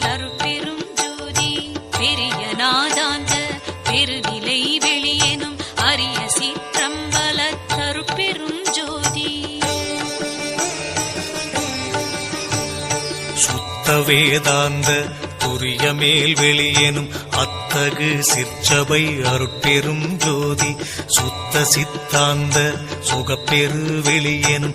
அருட்பெரும் ஜோதி பெரிய நாதாந்த பெருநிலை வெளியேனும் அரிய சீற்றம்பல தருப்பெரும் ஜோதி. சுத்த வேதாந்த துரிய மேல் வெளியெனும் அத்தகு சிற்சபை அருட்பெரும் ஜோதி. சுத்த சித்தாந்த சுகப்பெரு வெளியேனும்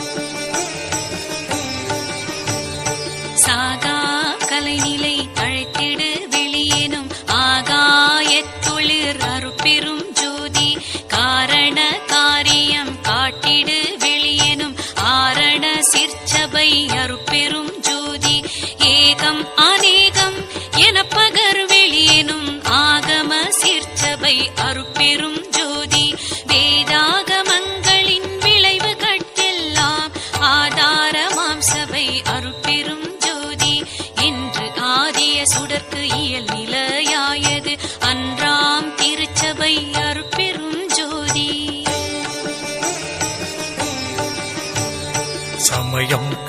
காரண காரியம் காட்டிடு வெளியேனும் ஆரண சிற்சபை அருட்பெரும் ஜோதி. ஏகம் அநேகம் என பகர் வெளியேனும் ஆகம சிற்சபை அருட்பெரும் ஜோதி. வேதாகமங்களின் விளைவு கட்டெல்லாம் ஆதாரமாம் சபை அருட்பெரும் ஜோதி. என்று ஆதிய சுடற்கு இயல்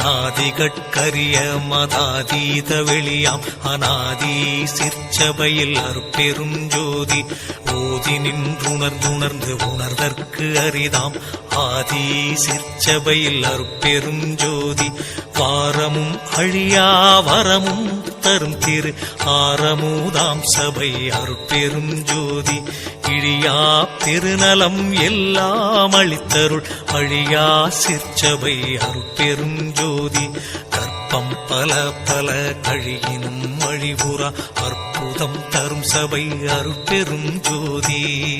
மனாதிகட்கரிய மதாதீத வெளியாம். அநாதி சிற்சபையில் அருப்பெரும் ஜோதி ஓதி நின்றுணர்ந்துணர்ந்து உணர்தற்கு அரிதாம். ஆதி சிற்சபையில் அருப்பெரும் ஜோதி வாரமும் அழியா வரமும் தரும் திரு ஆரமூதாம் சபை அருட்பெரும் ஜோதி. இழியா திருநலம் எல்லாம் அளித்தருள் அழியா சிற்சபை அருட்பெரும் ஜோதி. கற்பம் பல பல கழியினும் வழிபுறா அற்புதம் தரும் சபை அருட்பெரும் ஜோதி.